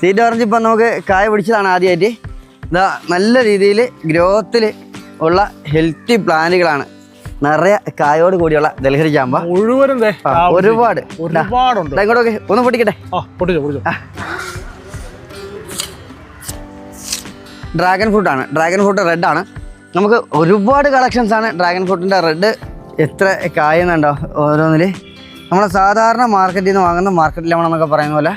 Seat orange ഇപ്പം നമുക്ക് കായ പിടിച്ചതാണ് ആദ്യമായിട്ട്. ഇതാ നല്ല രീതിയിൽ ഗ്രോത്തിൽ ഉള്ള ഹെൽത്തി പ്ലാന്റുകളാണ്. നിറയെ കായോട് കൂടിയുള്ള ദൽഹരി ചാമ്പ മുഴുവനും ഒരുപാട്. ഒരുപാടുണ്ട്. ഇങ്ങോട്ടൊക്കെ ഒന്ന് പൊട്ടിക്കട്ടെ? ഡ്രാഗൺ ഫ്രൂട്ടാണ് ഡ്രാഗൺ ഫ്രൂട്ട് റെഡ് ആണ്. നമുക്ക് ഒരുപാട് കളക്ഷൻസ് ആണ് ഡ്രാഗൺ ഫ്രൂട്ടിന്റെ റെഡ് എത്ര കായെന്നുണ്ടോ ഓരോന്നിൽ നമ്മൾ സാധാരണ മാർക്കറ്റിൽ നിന്ന് വാങ്ങുന്ന മാർക്കറ്റ് ലെമൺ എന്നൊക്കെ പറയുന്ന പോലെ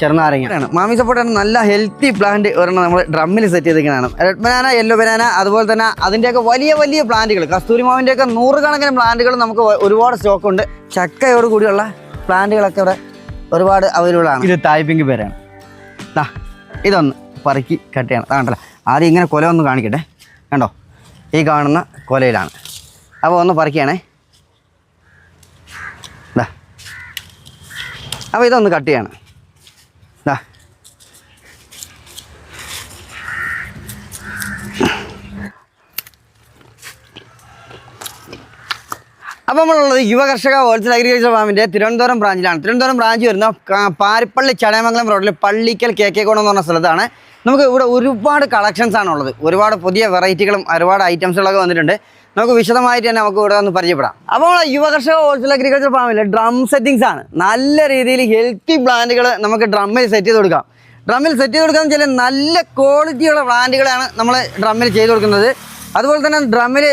ചെറുനാരങ്ങയാണ് മാമി സപ്പോർട്ടാണ്. നല്ല ഹെൽത്തി പ്ലാന്റ് ഒരെണ്ണം നമ്മൾ ഡ്രമ്മിൽ സെറ്റ് ചെയ്തിരിക്കുന്നതാണ് റെഡ് ബനാന യെല്ലോ ബനാന അതുപോലെ തന്നെ അതിന്റെയൊക്കെ വലിയ വലിയ പ്ലാന്റുകൾ കസ്തൂരി മാവിന്റെയൊക്കെ നൂറുകണക്കിന് പ്ലാന്റുകൾ നമുക്ക് ഒരുപാട് സ്റ്റോക്ക് ഉണ്ട്. ചക്കയോട് കൂടിയുള്ള പ്ലാന്റുകളൊക്കെ ഇവിടെ ഒരുപാട് അവൈലബിൾ ആണ്. ഇത് തായ്പിങ്ക് പേരാണ്. ഇതൊന്ന് പറക്കി കട്ട് ചെയ്യണം. അതാണ്ടല്ലോ ആദ്യം ഇങ്ങനെ കൊല ഒന്ന് കാണിക്കട്ടെ. കണ്ടോ? ഈ കാണുന്ന കൊലയിലാണ്. അപ്പോൾ ഒന്ന് പറിക്കുകയാണേ ദാ. അപ്പോൾ ഇതൊന്ന് കട്ട് ചെയ്യണം. ദാ. അപ്പോൾ നമ്മളുള്ളത് യുവകർഷക ഹോൾസെയിൽ അഗ്രികൾച്ചർ ഫാമിന്റെ തിരുവനന്തപുരം ബ്രാഞ്ചിലാണ് തിരുവനന്തപുരം ബ്രാഞ്ച് വരുന്ന പാരിപ്പള്ളി ചടയമംഗലം റോഡിൽ പള്ളിക്കൽ കെ കെ കോണം എന്ന് പറഞ്ഞ സ്ഥലത്താണ്. നമുക്ക് ഇവിടെ ഒരുപാട് കളക്ഷൻസ് ആണുള്ളത് ഒരുപാട് പുതിയ വെറൈറ്റികളും ഒരുപാട് ഐറ്റംസുകളൊക്കെ വന്നിട്ടുണ്ട്. നമുക്ക് വിശദമായിട്ട് തന്നെ നമുക്ക് ഇവിടെ ഒന്ന് പരിചയപ്പെടാം. അപ്പോൾ യുവകർഷക ഹോൾസെയിൽ അഗ്രികൾച്ചർ ഫാമിൽ ഡ്രം സെറ്റിങ്സ് ആണ്. നല്ല രീതിയിൽ ഹെൽത്തി പ്ലാന്റുകൾ നമുക്ക് ഡ്രമ്മിൽ സെറ്റ് ചെയ്ത് കൊടുക്കാം. ഡ്രമ്മിൽ സെറ്റ് ചെയ്ത് കൊടുക്കാന്ന് വെച്ചാൽ നല്ല ക്വാളിറ്റിയുള്ള പ്ലാന്റുകളാണ് നമ്മൾ ഡ്രമ്മിൽ ചെയ്ത് കൊടുക്കുന്നത്. അതുപോലെ തന്നെ ഡ്രമ്മിൽ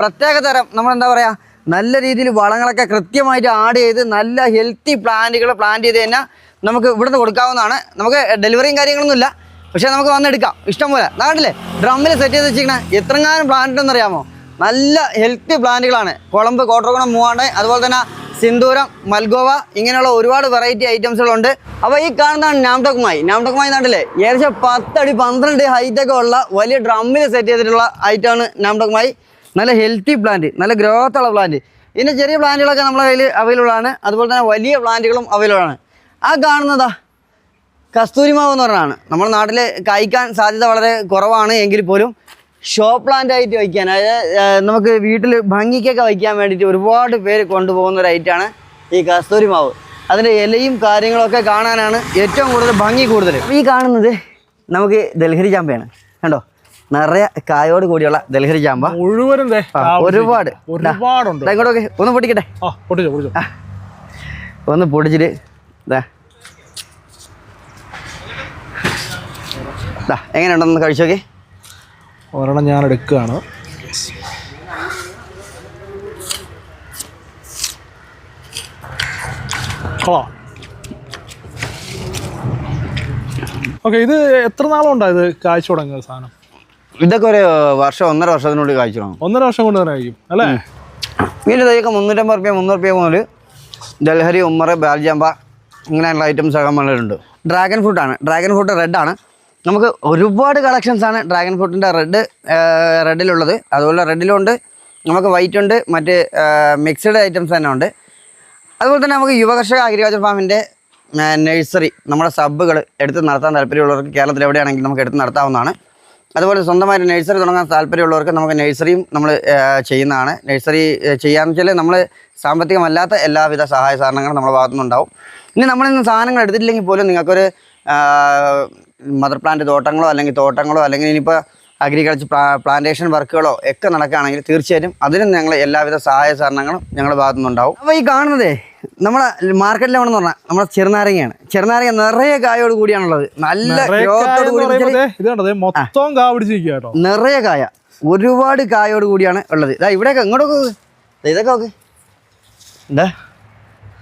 പ്രത്യേക തരം നമ്മളെന്താ പറയുക നല്ല രീതിയിൽ വളങ്ങളൊക്കെ കൃത്യമായിട്ട് ആഡ് ചെയ്ത് നല്ല ഹെൽത്തി പ്ലാന്റുകൾ പ്ലാന്റ് ചെയ്ത് കഴിഞ്ഞാൽ നമുക്ക് ഇവിടുന്ന് കൊടുക്കാവുന്നതാണ്. നമുക്ക് ഡെലിവറിയും കാര്യങ്ങളൊന്നുമില്ല പക്ഷേ നമുക്ക് വന്നെടുക്കാം. ഇഷ്ടംപോലെ. നാട്ടിലെ ഡ്രമ്മിൽ സെറ്റ് ചെയ്ത് വെച്ചിരിക്കണേ എത്രങ്ങാനും പ്ലാന്റ് ഉണ്ടെന്നറിയാമോ നല്ല ഹെൽത്തി പ്ലാന്റുകളാണ് കുളമ്പ് കോട്ടർകുണം മൂവാണ്ട് അതുപോലെ തന്നെ സിന്ദൂരം മൽഗോവ ഇങ്ങനെയുള്ള ഒരുപാട് വെറൈറ്റി ഐറ്റംസുകളുണ്ട് അപ്പോൾ ഈ കാണുന്നതാണ് നാംടോക്കുമായി നാംടോക്കുമായി നാട്ടിലെ ഏകദേശം പത്തടി പന്ത്രണ്ട് ഹൈറ്റൊക്കെ ഉള്ള വലിയ ഡ്രമ്മിൽ സെറ്റ് ചെയ്തിട്ടുള്ള ഐറ്റമാണ് നാംടോക്കുമായി നല്ല ഹെൽത്തി പ്ലാന്റ് നല്ല ഗ്രോത്ത് ഉള്ള പ്ലാന്റ് ഇതിന്റെ ചെറിയ പ്ലാന്റുകളൊക്കെ നമ്മുടെ കയ്യിൽ അവൈലബിൾ ആണ്. അതുപോലെ തന്നെ വലിയ പ്ലാന്റുകളും അവൈലബിൾ ആണ്. ആ കാണുന്നതാ കസ്തൂരിമാവ് എന്ന് പറഞ്ഞതാണ്. നമ്മുടെ നാട്ടിൽ കായ്ക്കാൻ സാധ്യത വളരെ കുറവാണ്. എങ്കിൽ പോലും ഷോ പ്ലാന്റ് ആയിട്ട് വയ്ക്കാൻ. അതായത് നമുക്ക് വീട്ടിൽ ഭംഗിക്കൊക്കെ വയ്ക്കാൻ വേണ്ടിയിട്ട് ഒരുപാട് പേര് കൊണ്ടുപോകുന്ന ഒരു ഐറ്റാണ് ഈ കസ്തൂരി മാവ്. അതിന്റെ ഇലയും കാര്യങ്ങളൊക്കെ കാണാനാണ് ഏറ്റവും കൂടുതൽ ഭംഗി കൂടുതൽ. ഈ കാണുന്നത് നമുക്ക് ദൽഹരി ചാമ്പയാണ്. കണ്ടോ? നിറയെ കായോട് കൂടിയുള്ള ദൽഹരി ചാമ്പ. മുഴുവനും ഒരുപാട്. ഒരുപാടുണ്ട്. ഇങ്ങോട്ടൊക്കെ ഒന്ന് പൊട്ടിക്കട്ടെ. ഒന്ന് പൊടിച്ചിട്ട് ഇതാ എങ്ങനെയുണ്ടെന്ന് കഴിച്ചോക്കെ? ഒരെണ്ണം ഞാൻ എടുക്കുകയാണ്. ഹലോ ഓക്കെ ഇത് എത്ര നാളുണ്ടായത് കാഴ്ച തുടങ്ങിയ സാധനം? ഇതൊക്കെ ഒരു വർഷം ഒന്നര വർഷത്തിനുള്ളിൽ കാഴ്ച തുടങ്ങും. ഒന്നര വർഷം കൊണ്ട് തന്നെ കഴിക്കും അല്ലേ? ഇതിന്റെ തൈയൊക്കെ മുന്നൂറ്റമ്പത് റുപ്യ മുന്നൂറ് റുപ്യ മുതൽ ഡൽഹരി ഉമ്മർ ബാൽജാമ്പ ഇങ്ങനെയുള്ള ഐറ്റംസ് ഒക്കെ നമ്മളിലുണ്ട്. ഡ്രാഗൺ ഫ്രൂട്ടാണ് ഡ്രാഗൺ ഫ്രൂട്ട് റെഡാണ് നമുക്ക് ഒരുപാട് കളക്ഷൻസ് ആണ് ഡ്രാഗൺ ഫ്രൂട്ടിന്റെ റെഡ് റെഡിലുള്ളത് അതുപോലെ റെഡിലുണ്ട് നമുക്ക് വൈറ്റ് ഉണ്ട് മറ്റ് മിക്സഡ് ഐറ്റംസ് തന്നെ ഉണ്ട്. അതുപോലെ തന്നെ നമുക്ക് യുവകർഷക അഗ്രികൾച്ചർ ഫാമിന്റെ നഴ്സറി നമ്മുടെ സബ്ബുകൾ എടുത്ത് നടത്താൻ താല്പര്യമുള്ളവർക്ക് കേരളത്തിൽ എവിടെയാണെങ്കിലും നമുക്ക് എടുത്ത് നടത്താവുന്നതാണ്. അതുപോലെ സ്വന്തമായിട്ട് നഴ്സറി തുടങ്ങാൻ താല്പര്യമുള്ളവർക്ക് നമുക്ക് നഴ്സറിയും നമ്മൾ ചെയ്യുന്നതാണ്. നഴ്സറി ചെയ്യാന്ന് വെച്ചാൽ നമ്മൾ സാമ്പത്തികമല്ലാത്ത എല്ലാവിധ സഹായ സഹകരണങ്ങളും നമ്മുടെ ഭാഗത്തുനിന്നുണ്ടാവും. ഇനി നമ്മളിന്ന് സാധനങ്ങൾ എടുത്തിട്ടില്ലെങ്കിൽ പോലും നിങ്ങൾക്കൊരു മദർ പ്ലാന്റ് തോട്ടങ്ങളോ അല്ലെങ്കിൽ തോട്ടങ്ങളോ അല്ലെങ്കിൽ ഇനിയിപ്പോൾ അഗ്രികൾച്ചർ പ്ലാന്റേഷൻ വർക്കുകളോ ഒക്കെ നടക്കുകയാണെങ്കിൽ തീർച്ചയായിട്ടും അതിനും ഞങ്ങൾ എല്ലാവിധ സഹായ സഹകരണങ്ങളും ഞങ്ങളുടെ ഭാഗത്തു നിന്നുണ്ടാവും. അപ്പോൾ ഈ കാണുന്നതേ നമ്മളെ മാർക്കറ്റിൽ വേണമെന്ന് പറഞ്ഞാൽ നമ്മുടെ ചെറുനാരങ്ങയാണ്. ചെറുനാരങ്ങ നിറയെ കായോട് കൂടിയാണുള്ളത്. നല്ല നിറയെ കായ മൊത്തം നിറയെ ഒരുപാട് കായോട് കൂടിയാണ് ഉള്ളത്. ഇതാ ഇവിടെയൊക്കെ ഇങ്ങോട്ടൊക്കെ ഇതൊക്കെ നോക്ക്. എന്താ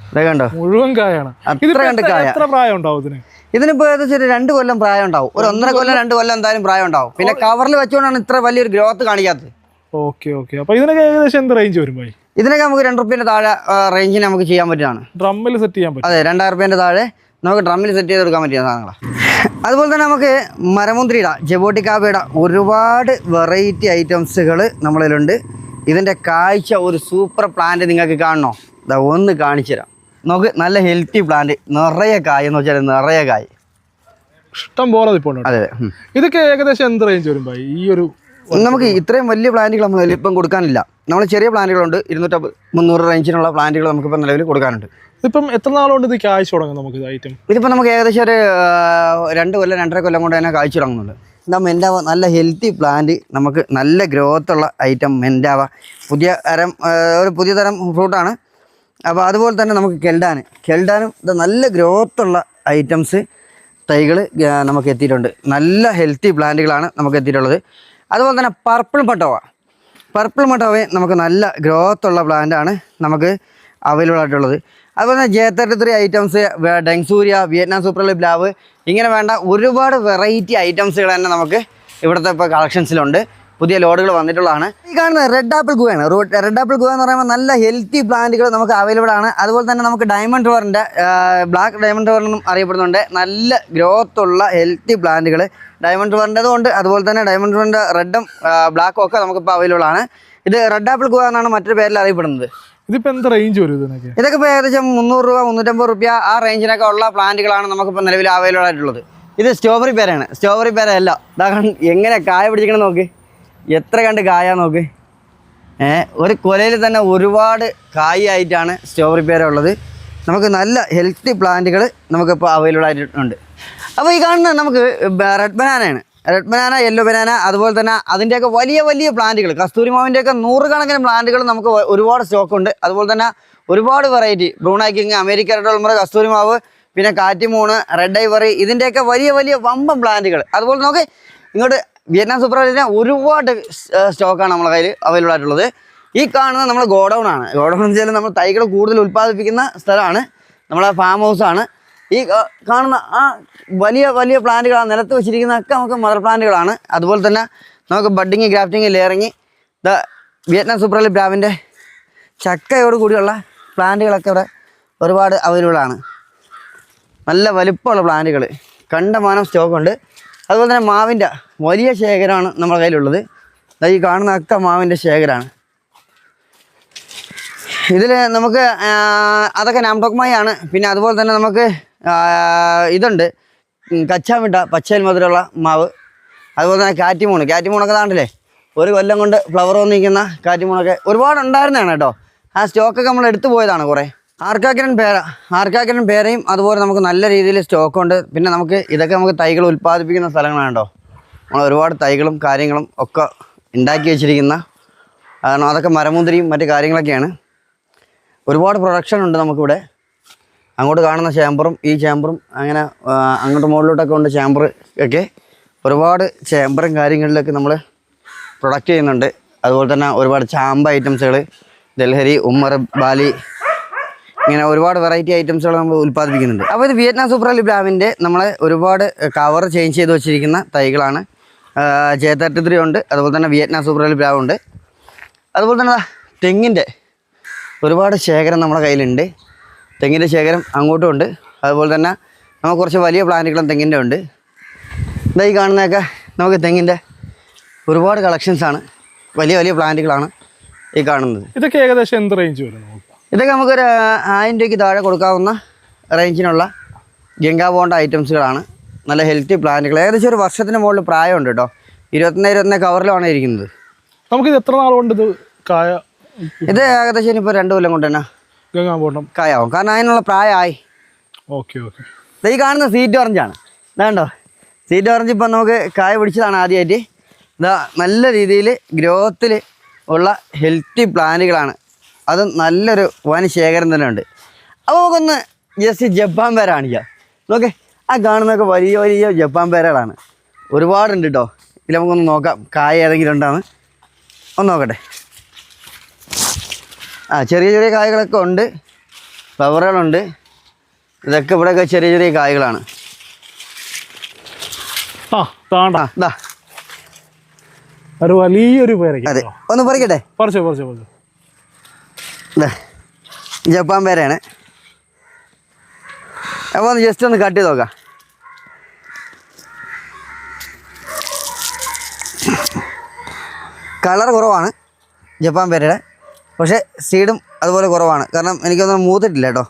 ഇതൊക്കെ കണ്ടോ? മുഴുവൻ കായാണ്. അത്ര കണ്ട് കായ. എത്ര പ്രായം ഉണ്ടാവും ഇതിന്? ഇതിനിപ്പോൾ ഏകദേശം ഒരു രണ്ട് കൊല്ലം പ്രായം ഉണ്ടാവും ഒരു ഒന്നര കൊല്ലം രണ്ട് കൊല്ലം എന്തായാലും പ്രായം ഉണ്ടാവും പിന്നെ കവറിൽ വെച്ചുകൊണ്ടാണ് ഇത്ര വലിയൊരു ഗ്രോത്ത് കാണിക്കാത്തത്. Okay okay. അപ്പൊ ഇതിനൊക്കെ ഏകദേശം എന്ത് റേഞ്ച് വരും ഭായി? ഇതിനൊക്കെ നമുക്ക് രണ്ട് റുപ്യന്റെ താഴെ റേഞ്ചിന് നമുക്ക് ചെയ്യാൻ പറ്റുന്നതാണ്. ഡ്രമ്മിൽ സെറ്റ് ചെയ്യാൻ പറ്റും. അതെ രണ്ടായിരം റുപ്യേന്റെ താഴെ നമുക്ക് ഡ്രമ്മിൽ സെറ്റ് ചെയ്ത് കൊടുക്കാൻ പറ്റിയ സാധനങ്ങളാണ് അതുപോലെ തന്നെ നമുക്ക് മരമുന്തിരിയുടെ. ജബോട്ടിക്കാബയുടെ ഒരുപാട് വെറൈറ്റി ഐറ്റംസുകൾ നമ്മളിലുണ്ട്. ഇതിന്റെ കാഴ്ച ഒരു സൂപ്പർ പ്ലാന്റ് നിങ്ങൾക്ക് കാണണോ? ഇതാ ഒന്ന് കാണിച്ചു തരാം നമുക്ക് നല്ല ഹെൽത്തി പ്ലാന്റ് നിറയെ കായ എന്ന് വെച്ചാൽ നിറയെ കായ്. ഇഷ്ടം പോലെ ഇപ്പോൾ അതെ. ഇതൊക്കെ ഏകദേശം എന്ത് റേഞ്ച് വരും ഭായി? ഈ ഒരു നമുക്ക് ഇത്രയും വലിയ പ്ലാന്റുകൾ നമ്മൾ ഇപ്പം കൊടുക്കാനില്ല. നമ്മൾ ചെറിയ പ്ലാന്റുകളുണ്ട് ഇരുന്നൂറ്റമ്പത് മുന്നൂറ് റേഞ്ചിനുള്ള പ്ലാന്റുകൾ നമുക്കിപ്പോൾ നിലവിൽ കൊടുക്കാനുണ്ട്. ഇപ്പം എത്ര നാളുകൊണ്ട് ഇത് കാഴ്ച തുടങ്ങും നമുക്ക് ഇത് ഐറ്റം ഇതിപ്പോൾ നമുക്ക് ഏകദേശം ഒരു രണ്ട് കൊല്ലം രണ്ടര കൊല്ലം കൊണ്ട് തന്നെ കാഴ്ച തുടങ്ങുന്നുണ്ട്. എന്താ മെൻഡാവ നല്ല ഹെൽത്തി പ്ലാന്റ് നമുക്ക് നല്ല ഗ്രോത്തുള്ള ഐറ്റം മെൻഡാവ പുതിയ തരം ഒരു പുതിയ തരം ഫ്രൂട്ടാണ് അപ്പോൾ അതുപോലെ തന്നെ നമുക്ക് കെൽഡാൻ. കെൽഡാനും ഇത് നല്ല ഗ്രോത്തുള്ള ഐറ്റംസ് തൈകൾ നമുക്ക് എത്തിയിട്ടുണ്ട്. നല്ല ഹെൽത്തി പ്ലാന്റുകളാണ് നമുക്ക് എത്തിയിട്ടുള്ളത്. അതുപോലെ തന്നെ പർപ്പിൾ മട്ടോവ. പർപ്പിൾ മട്ടോവയും നമുക്ക് നല്ല ഗ്രോത്തുള്ള പ്ലാന്റാണ് നമുക്ക് അവൈലബിൾ ആയിട്ടുള്ളത്. അതുപോലെ തന്നെ ജെ തേർട്ടി ത്രീ ഐറ്റംസ് ഡെങ്സൂരിയ വിയറ്റ്നാം സൂപ്പർ ലീഗ് ബ്ലാവ് ഇങ്ങനെ വേണ്ട ഒരുപാട് വെറൈറ്റി ഐറ്റംസുകൾ തന്നെ നമുക്ക് ഇവിടുത്തെ ഇപ്പോൾ കളക്ഷൻസിലുണ്ട് പുതിയ ലോഡുകൾ വന്നിട്ടുള്ളതാണ്. ഈ കാണുന്നത് റെഡ് ആപ്പിൾ ഗുവയാണ് റെഡ് ആപ്പിൾ ഗുവ എന്ന് പറയുമ്പോൾ നല്ല ഹെൽത്തി പ്ലാന്റുകൾ നമുക്ക് അവൈലബിൾ ആണ്. അതുപോലെ തന്നെ നമുക്ക് ഡയമണ്ട് റോറിന്റെ ബ്ലാക്ക് ഡയമണ്ട് റോറിനും അറിയപ്പെടുന്നുണ്ട്. നല്ല ഗ്രോത്ത് ഉള്ള ഹെൽത്തി പ്ലാന്റുകൾ. ഡയമണ്ട് റോറിന്റെതുകൊണ്ട് അതുപോലെ തന്നെ ഡയമണ്ട് റോറിന്റെ റെഡും ബ്ലാക്കും ഒക്കെ നമുക്കിപ്പോൾ അവൈലബിൾ ആണ്. ഇത് റെഡ് ആപ്പിൾ ഗുവ എന്നാണ് മറ്റൊരു പേരിൽ അറിയപ്പെടുന്നത്. ഇതിപ്പോൾ എന്ത് റേഞ്ച് വരും ഇതിനൊക്കെ? ഇതൊക്കെ ഇപ്പോൾ ഏകദേശം മുന്നൂറ് രൂപ മുന്നൂറ്റമ്പത് റുപ്യ ആ റേഞ്ചിനൊക്കെ ഉള്ള പ്ലാന്റുകളാണ് നമുക്കിപ്പോൾ നിലവിൽ അവൈലബിൾ ആയിട്ടുള്ളത്. ഇത് സ്ട്രോബെറി പേരാണ് സ്ട്രോബെറി പേരല്ല ഇതാ എങ്ങനെ കായ പിടിക്കണം നോക്ക്. എത്ര കണ്ട് കായ നോക്ക്? ഒരു കൊലയിൽ തന്നെ ഒരുപാട് കായായിട്ടാണ് സ്ട്രോബെറി പേര ഉള്ളത്. നമുക്ക് നല്ല ഹെൽത്തി പ്ലാന്റുകൾ നമുക്കിപ്പോൾ അവൈലബിൾ ആയിട്ടുണ്ട്. അപ്പോൾ ഈ കാണുന്നത് നമുക്ക് റെഡ് ബനാനയാണ് റെഡ് ബനാന യെല്ലോ ബനാന അതുപോലെ തന്നെ അതിന്റെയൊക്കെ വലിയ വലിയ പ്ലാന്റുകൾ. കസ്തൂരി മാവിന്റെയൊക്കെ നൂറുകണക്കിന് പ്ലാന്റുകൾ നമുക്ക് ഒരുപാട് സ്റ്റോക്ക് ഉണ്ട്. അതുപോലെ തന്നെ ഒരുപാട് വെറൈറ്റി ബ്രൂണാക്കിങ് അമേരിക്ക റെഡ് ഓൾമറ കസ്തൂരി മാവ് പിന്നെ കാറ്റിമൂണ് റെഡ് ഐവറി ഇതിന്റെയൊക്കെ വലിയ വലിയ വമ്പം പ്ലാന്റുകൾ. അതുപോലെ നമുക്ക് ഇങ്ങോട്ട് വിയറ്റ്നാം സൂപ്പർ ലീഗിന് ഒരുപാട് സ്റ്റോക്കാണ് നമ്മുടെ കയ്യിൽ അവൈലബിൾ ആയിട്ടുള്ളത്. ഈ കാണുന്നത് നമ്മുടെ ഗോഡൗൺ ആണ്. ഗോഡൗൺ എന്ന് വെച്ചാൽ നമ്മൾ തൈകൾ കൂടുതൽ ഉൽപ്പാദിപ്പിക്കുന്ന സ്ഥലമാണ്. നമ്മളെ ഫാം ഹൗസ് ആണ്. ഈ കാണുന്ന ആ വലിയ വലിയ പ്ലാന്റുകൾ ആ നിലത്ത് വെച്ചിരിക്കുന്നതൊക്കെ നമുക്ക് മദർ പ്ലാന്റുകളാണ് അതുപോലെ തന്നെ നമുക്ക് budding grafting layering the Vietnam super league ബ്രാവിന്റെ ചക്കയോട് കൂടിയുള്ള പ്ലാന്റുകളൊക്കെ ഇവിടെ ഒരുപാട് അവൈലബിൾ ആണ്. നല്ല വലിപ്പമുള്ള പ്ലാന്റുകൾ കണ്ടമാനം സ്റ്റോക്കുണ്ട് അതുപോലെ തന്നെ മാവിന്റെ വലിയ ശേഖരമാണ് നമ്മുടെ കയ്യിലുള്ളത്. ഈ കാണുന്ന ഒക്കെ മാവിന്റെ ശേഖരമാണ്. ഇതിൽ നമുക്ക് അതൊക്കെ നാംടോക്മായാണ് പിന്നെ അതുപോലെ തന്നെ നമുക്ക് ഇതുണ്ട്. കച്ചാമിട്ട പച്ചയിൽ മധുരമുള്ള മാവ്. അതുപോലെ തന്നെ കാറ്റിമൂണ്. കാറ്റിമൂണൊക്കെ താണ്ടല്ലേ? ഒരു കൊല്ലം കൊണ്ട് ഫ്ലവർ വന്നിരിക്കുന്ന കാറ്റിമൂണൊക്കെ ഒരുപാട് ഉണ്ടായിരുന്നതാണ് കേട്ടോ. ആ സ്റ്റോക്കൊക്കെ നമ്മൾ എടുത്തു പോയതാണ് കുറേ. ആർക്കാക്കിരൻ പേര ആർക്കാക്കിരൻ പേരയും അതുപോലെ നമുക്ക് നല്ല രീതിയിൽ സ്റ്റോക്കുണ്ട്. പിന്നെ നമുക്ക് ഇതൊക്കെ നമുക്ക് തൈകൾ ഉൽപ്പാദിപ്പിക്കുന്ന സ്ഥലങ്ങളാണ് നമ്മൾ ഒരുപാട് തൈകളും കാര്യങ്ങളും ഒക്കെ ഉണ്ടാക്കി വെച്ചിരിക്കുന്ന കാരണം അതൊക്കെ മരമുന്തിരിയും മറ്റു കാര്യങ്ങളൊക്കെയാണ്. ഒരുപാട് പ്രൊഡക്ഷൻ ഉണ്ട് നമുക്കിവിടെ. അങ്ങോട്ട് കാണുന്ന ചേമ്പറും ഈ ചേമ്പറും അങ്ങനെ അങ്ങോട്ട് മുകളിലോട്ടൊക്കെ ഉണ്ട് ചേമ്പർ ഒക്കെ. ഒരുപാട് ചേമ്പറും കാര്യങ്ങളിലൊക്കെ നമ്മൾ പ്രൊഡക്റ്റ് ചെയ്യുന്നുണ്ട്. അതുപോലെ തന്നെ ഒരുപാട് ചാമ്പ ഐറ്റംസുകൾ ദൽഹരി ഉമ്മർ ബാലി ഇങ്ങനെ ഒരുപാട് വെറൈറ്റി ഐറ്റംസുകൾ നമ്മൾ ഉൽപ്പാദിപ്പിക്കുന്നുണ്ട്. അപ്പോൾ ഇത് വിയറ്റ്നാം സൂപ്പർ അലി ബ്രാമിന്റെ നമ്മളെ ഒരുപാട് കവർ ചേഞ്ച് ചെയ്ത് വെച്ചിരിക്കുന്ന തൈകളാണ്. ജെ തേർട്ടി ത്രീ ഉണ്ട് അതുപോലെ തന്നെ വിയറ്റ്നാം സൂപ്പർ അലി ബ്രാവ് ഉണ്ട്. അതുപോലെ തന്നെ തെങ്ങിന്റെ ഒരുപാട് ശേഖരം നമ്മുടെ കയ്യിലുണ്ട്. തെങ്ങിന്റെ ശേഖരം അങ്ങോട്ടും ഉണ്ട്. അതുപോലെ തന്നെ നമുക്ക് കുറച്ച് വലിയ പ്ലാന്റുകളും തെങ്ങിന്റെ ഉണ്ട്. ഇതായി കാണുന്നതൊക്കെ നമുക്ക് തെങ്ങിന്റെ ഒരുപാട് കളക്ഷൻസാണ് വലിയ വലിയ പ്ലാന്റുകളാണ് ഈ കാണുന്നത്. ഇതൊക്കെ ഏകദേശം എന്ത് റേഞ്ച് വരും ഇതൊക്കെ നമുക്കൊരു ആയിരം രൂപയ്ക്ക് താഴെ കൊടുക്കാവുന്ന റേഞ്ചിനുള്ള ഗംഗാ ബോണ്ട ഐറ്റംസുകളാണ് നല്ല ഹെൽത്തി പ്ലാന്റുകൾ ഏകദേശം ഒരു വർഷത്തിന് മുകളിൽ പ്രായമുണ്ട് കേട്ടോ. ഇരുപത്തൊന്ന് ഇരുപത്തൊന്ന് കവറിലാണ് ഇരിക്കുന്നത്. നമുക്കിത് എത്ര നാൾ കൊണ്ട് ഇത് കായ ഇത് ഏകദേശം ഇനിയിപ്പോൾ രണ്ട് കൊല്ലം കൊണ്ട് തന്നെ ഗംഗാ ബോണ്ടം കായാവും. കാരണം അതിനുള്ള പ്രായമായി. Okay okay. ഈ കാണുന്ന സീറ്റ് ഓറഞ്ചാണ് ഇതാണ്ടോ സീറ്റ് ഓറഞ്ച് ഇപ്പം നമുക്ക് കായ പിടിച്ചതാണ് ആദ്യമായിട്ട് ഇതാ നല്ല രീതിയിൽ ഗ്രോത്തിൽ ഉള്ള ഹെൽത്തി പ്ലാന്റുകളാണ് അത് നല്ലൊരു വൻ ശേഖരം തന്നെ ഉണ്ട് അപ്പോൾ നമുക്കൊന്ന് ജസ്റ്റ് ജപ്പാൻ പേര കാണിക്കാം. നോക്കെ ആ കാണുന്നതൊക്കെ വലിയ വലിയ ജപ്പാൻ പേരകളാണ്. ഒരുപാടുണ്ട് കേട്ടോ ഇതിൽ നമുക്കൊന്ന് നോക്കാം. കായ ഏതെങ്കിലും ഉണ്ടാന്ന് ഒന്ന് നോക്കട്ടെ. ആ ചെറിയ ചെറിയ കായകളൊക്കെ ഉണ്ട്. ഫ്ലവറുകളുണ്ട്. ഇതൊക്കെ ഇവിടെയൊക്കെ ചെറിയ ചെറിയ കായകളാണ്. ഒരു വലിയൊരു പേരയ്ക്ക് അതെ. ഒന്ന് പറിക്കട്ടെ. പറിച്ചോ പറിച്ചോ പറിച്ചോ. ജപ്പാൻ പേരാണ്. അപ്പോൾ ഒന്ന് ജസ്റ്റ് ഒന്ന് കട്ട് ചെയ്ത് നോക്കാം. കളർ കുറവാണ് ജപ്പാൻ പേരയുടെ പക്ഷേ സീഡും അതുപോലെ കുറവാണ്. കാരണം എനിക്കൊന്നും മൂത്തിട്ടില്ല കേട്ടോ.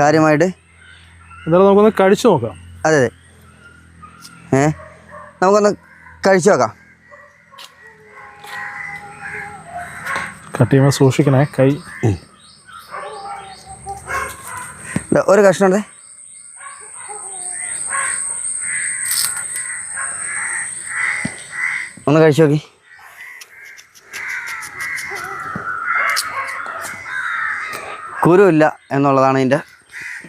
കാര്യമായിട്ട്. എന്തായാലും നമുക്കൊന്ന് കഴിച്ചു നോക്കാം. അതെ അതെ. ഏ നമുക്കൊന്ന് കഴിച്ചു നോക്കാം. കട്ട് ചെയ്യുമ്പോൾ സൂക്ഷിക്കണേ. കൈ. ഒരു കഷ്ണം ഒന്ന് കഴിച്ചു നോക്കി. കുരുമില്ല എന്നുള്ളതാണ് ഇതിന്റെ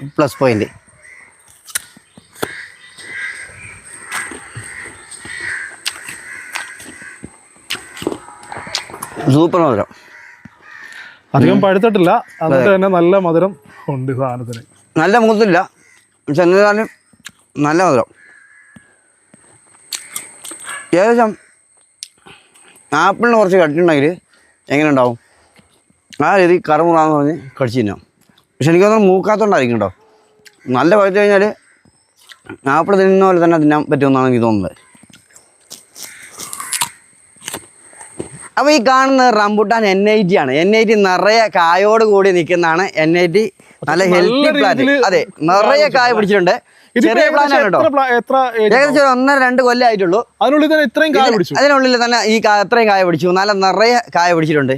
പ്ലസ് പോയിന്റ്. സൂപ്പർ മധുരം. അധികം പഴുത്തിട്ടില്ല. അതുകൊണ്ട് തന്നെ നല്ല മധുരം ഉണ്ട് സാധനത്തിന്. നല്ല മുഖത്തില്ല. പക്ഷെ എന്നിരുന്നാലും നല്ല മധുരം. ഏകദേശം ആപ്പിളിന് കുറച്ച് കട്ടിട്ടുണ്ടെങ്കിൽ എങ്ങനെ ഉണ്ടാവും ആ രീതി കറുമുറാന്ന് പറഞ്ഞ് കടിച്ചു തിന്നാം. പക്ഷെ എനിക്ക് തോന്നുന്നു മൂക്കാത്തോണ്ടായിരിക്കും കേട്ടോ. നല്ല പഴുത്തു കഴിഞ്ഞാൽ ആപ്പിൾ തിന്നുന്ന പോലെ തന്നെ തിന്നാൻ പറ്റുമെന്നാണ് എനിക്ക് തോന്നുന്നത്. അപ്പോൾ ഈ കാണുന്ന റംബുട്ടാൻ എൻ ഐ ടി ആണ്. എൻ ഐ ടി നിറയെ കായോട് കൂടി നിൽക്കുന്നതാണ് എൻ ഐ ടി നല്ല ഹെൽത്തി പ്ലാന്റ് അതെ നിറയെ കായ പിടിച്ചിട്ടുണ്ട്. ചെറിയ പ്ലാന്റ് ആണ് കേട്ടോ ഏകദേശം ഒന്നര രണ്ട് കൊല്ലം ആയിട്ടുള്ളൂ. അതിനുള്ളിൽ തന്നെ ഇത്രയും കായ പിടിച്ചു. അതിനുള്ളിൽ തന്നെ ഈ അത്രയും കായ പിടിച്ചു. നല്ല നിറയെ കായ പിടിച്ചിട്ടുണ്ട്.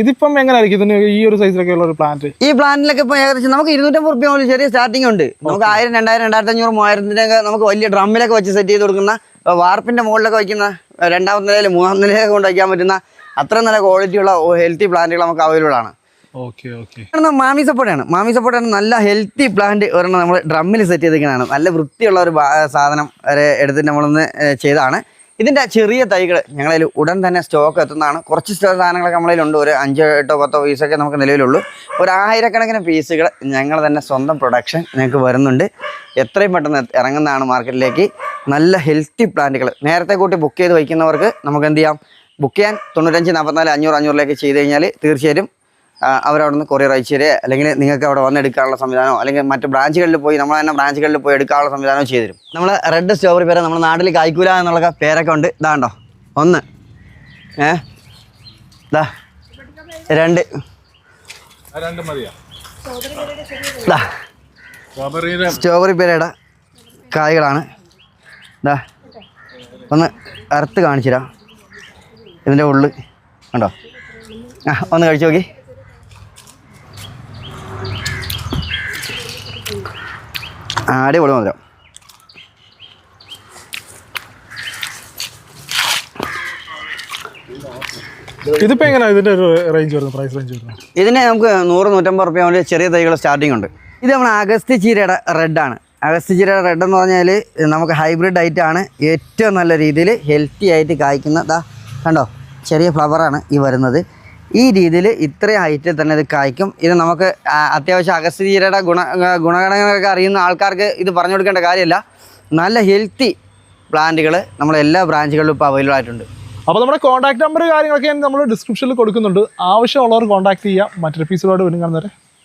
ഇതിപ്പം എങ്ങനെയായിരിക്കും ഇതിന് ഈ ഒരു സൈസിലൊക്കെ ഉള്ള ഒരു പ്ലാന്റ് ഈ പ്ലാന്റിലൊക്കെ ഇപ്പൊ ഏകദേശം നമുക്ക് ഇരുന്നൂറ്റമ്പത് റുപ്യ മുതൽ ചെറിയ സ്റ്റാർട്ടിംഗ് ഉണ്ട്. നമുക്ക് ആയിരം രണ്ടായിരം രണ്ടായിരത്തി അഞ്ഞൂറ് മൂവായിരത്തിനൊക്കെ നമുക്ക് വലിയ ഡ്രമ്മിലൊക്കെ വെച്ച് സെറ്റ് ചെയ്ത് കൊടുക്കുന്ന വാർപ്പിന്റെ മുകളിലൊക്കെ വയ്ക്കുന്ന രണ്ടാമത്തെ നിലയിൽ മൂന്നാം നിലയിലൊക്കെ കൊണ്ട് വയ്ക്കാൻ പറ്റുന്ന അത്രയും നല്ല ക്വാളിറ്റി ഉള്ള ഹെൽത്തി പ്ലാന്റുകൾ നമുക്ക് അവൈലബിൾ ആണ്. ഓക്കെ ഓക്കെ കാണുന്ന മാമി സപ്പോർട്ടാണ് മാമി സപ്പോർട്ടാണ് നല്ല ഹെൽത്തി പ്ലാന്റ് ഒരെണ്ണം നമ്മൾ ഡ്രമ്മിൽ സെറ്റ് ചെയ്തിരിക്കുന്നതാണ്. നല്ല വൃത്തിയുള്ള ഒരു സാധനം വരെ എടുത്തിട്ട് നമ്മളൊന്ന് ചെയ്താണ് ചെയ്തതാണ്. ഇതിന്റെ ചെറിയ തൈകൾ ഞങ്ങളതിൽ ഉടൻ തന്നെ സ്റ്റോക്ക് എത്തുന്നതാണ്. കുറച്ച് സാധനങ്ങളൊക്കെ നമ്മളതിലുണ്ട് ഒരു അഞ്ചോ എട്ടോ പത്തോ പീസൊക്കെ നമുക്ക് നിലവിലുള്ളൂ. ഒരു ആയിരക്കണക്കിന് പീസുകൾ ഞങ്ങൾ തന്നെ സ്വന്തം പ്രൊഡക്ഷൻ ഞങ്ങൾക്ക് വരുന്നുണ്ട്. എത്രയും പെട്ടെന്ന് ഇറങ്ങുന്നതാണ് മാർക്കറ്റിലേക്ക്. നല്ല ഹെൽത്തി പ്ലാന്റുകൾ നേരത്തെ കൂട്ടി ബുക്ക് ചെയ്ത് വയ്ക്കുന്നവർക്ക് നമുക്ക് എന്ത് ചെയ്യാം? ബുക്ക് ചെയ്യാൻ തൊണ്ണൂറ്റഞ്ച് നാൽപ്പത്തിനാല് അഞ്ഞൂറ് അഞ്ഞൂറിലേക്ക് ചെയ്ത് കഴിഞ്ഞാൽ തീർച്ചയായിട്ടും അവരവിടെ നിന്ന് കൊറിയർ അയച്ചു തരിക അല്ലെങ്കിൽ നിങ്ങൾക്ക് അവിടെ വന്ന് എടുക്കാനുള്ള സംവിധാനമോ അല്ലെങ്കിൽ മറ്റ് ബ്രാഞ്ചുകളിൽ പോയി നമ്മൾ തന്നെ ബ്രാഞ്ചുകളിൽ പോയി എടുക്കാനുള്ള സംവിധാനം ചെയ്തു തരും നമ്മൾ റെഡ് സ്ട്രോബറി പേര് നമ്മുടെ നാട്ടിൽ കായ്ക്കൂല എന്നുള്ള പേരൊക്കെ ഉണ്ട്. ഇതാണ്ടോ ഒന്ന്. ഏ? ഇതാ. രണ്ട്. ഇതാ. സ്ട്രോബറി പേരയുടെ കായ്കളാണ്. ഇതാ. ഒന്ന് അറുത്ത് കാണിച്ചു തരാം ഇതിന്റെ ഉള്ളിൽ ഉണ്ടോ ആ ഒന്ന് കഴിച്ചു നോക്കി. അടിപൊളി മധുരം. ഇതിപ്പോ എങ്ങനെയാ ഇതിന്റെ ഒരു റേഞ്ച് വരുന്നത്? പ്രൈസ് റേഞ്ച് വരുന്നത്? ഇതിന് നമുക്ക് നൂറ് നൂറ്റമ്പത് റുപ്യ മുതൽ ചെറിയ തൈകൾ സ്റ്റാർട്ടിംഗ് ഉണ്ട്. ഇത് നമ്മൾ അഗസ്ത്യ ചീരയുടെ റെഡാണ് അഗസ്ത്യ ചീരയുടെ റെഡ് എന്ന് പറഞ്ഞാൽ നമുക്ക് ഹൈബ്രിഡ് ആയിട്ടാണ് ഏറ്റവും നല്ല രീതിയിൽ ഹെൽത്തി ആയിട്ട് കായ്ക്കുന്ന കണ്ടോ ചെറിയ ഫ്ലവറാണ് ഈ വരുന്നത്. ഈ രീതിയിൽ ഇത്രയും ഹൈറ്റിൽ തന്നെ ഇത് കായ്ക്കും. ഇത് നമുക്ക് അത്യാവശ്യം അഗസ്തീരയുടെ ഗുണ ഗുണഗണങ്ങളൊക്കെ അറിയുന്ന ആൾക്കാർക്ക് ഇത് പറഞ്ഞു കൊടുക്കേണ്ട കാര്യമല്ല. നല്ല ഹെൽത്തി പ്ലാന്റുകൾ നമ്മുടെ എല്ലാ ബ്രാഞ്ചുകളിലും ഇപ്പോൾ അവൈലബിൾ ആയിട്ടുണ്ട്. അപ്പോൾ നമ്മുടെ കോൺടാക്ട് നമ്പർ കാര്യങ്ങളൊക്കെ നമ്മൾ ഡിസ്ക്രിപ്ഷനിൽ കൊടുക്കുന്നുണ്ട്. ആവശ്യമുള്ളവർ കോൺടാക്ട് ചെയ്യുക മറ്റൊരു പീസിലോട് വീണ്ടും കാണുന്നവരെ.